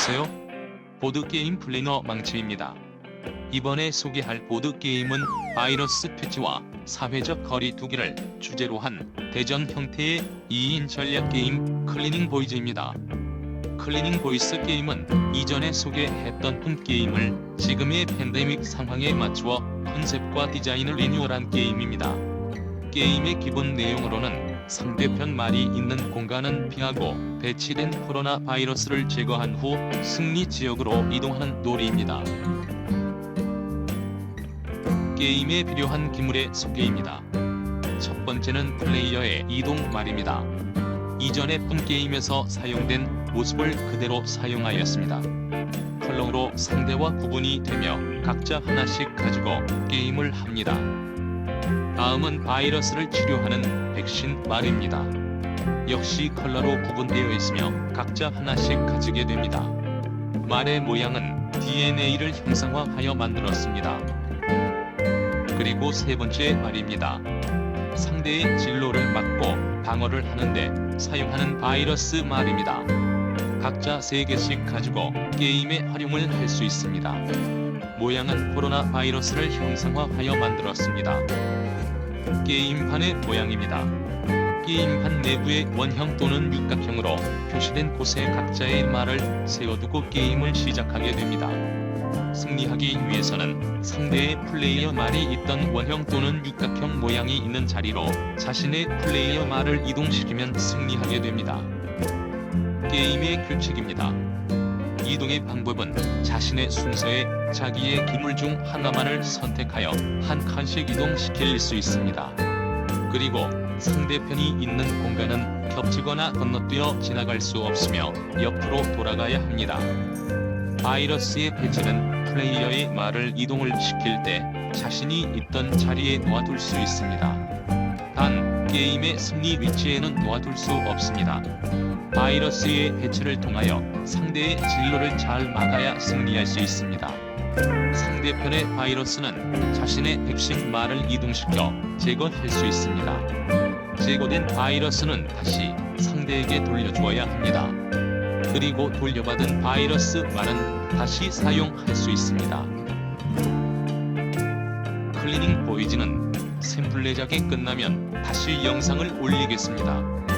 안녕하세요. 보드게임 플래너 망치입니다. 이번에 소개할 보드게임은 바이러스 퇴치와 사회적 거리 두기를 주제로 한 대전 형태의 2인 전략 게임 클리닝 보이즈입니다. 클리닝 보이스 게임은 이전에 소개했던 품 게임을 지금의 팬데믹 상황에 맞추어 컨셉과 디자인을 리뉴얼한 게임입니다. 게임의 기본 내용으로는 상대편 말이 있는 공간은 피하고 배치된 코로나 바이러스를 제거한 후 승리 지역으로 이동하는 놀이입니다. 게임에 필요한 기물의 소개입니다. 첫 번째는 플레이어의 이동 말입니다. 이전의 품 게임에서 사용된 모습을 그대로 사용하였습니다. 컬러로 상대와 구분이 되며 각자 하나씩 가지고 게임을 합니다. 다음은 바이러스를 치료하는 백신 말입니다. 역시 컬러로 구분되어 있으며 각자 하나씩 가지게 됩니다. 말의 모양은 DNA를 형상화하여 만들었습니다. 그리고 세 번째 말입니다. 상대의 진로를 막고 방어를 하는데 사용하는 바이러스 말입니다. 각자 3개씩 가지고 게임에 활용을 할 수 있습니다. 모양은 코로나 바이러스를 형상화하여 만들었습니다. 게임판의 모양입니다. 게임판 내부의 원형 또는 육각형으로 표시된 곳에 각자의 말을 세워두고 게임을 시작하게 됩니다. 승리하기 위해서는 상대의 플레이어 말이 있던 원형 또는 육각형 모양이 있는 자리로 자신의 플레이어 말을 이동시키면 승리하게 됩니다. 게임의 규칙입니다. 이동의 방법은 자신의 순서에 자기의 기물 중 하나만을 선택하여 한 칸씩 이동시킬 수 있습니다. 그리고 상대편이 있는 공간은 겹치거나 건너뛰어 지나갈 수 없으며 옆으로 돌아가야 합니다. 바이러스의 배치는 플레이어의 말을 이동을 시킬 때 자신이 있던 자리에 놓아둘 수 있습니다. 단, 게임의 승리 위치에는 놓아둘 수 없습니다. 바이러스의 해체를 통하여 상대의 진로를 잘 막아야 승리할 수 있습니다. 상대편의 바이러스는 자신의 백신 말을 이동시켜 제거할 수 있습니다. 제거된 바이러스는 다시 상대에게 돌려주어야 합니다. 그리고 돌려받은 바이러스 말은 다시 사용할 수 있습니다. 클리닝 보이즈는 샘플 내작이 끝나면 다시 영상을 올리겠습니다.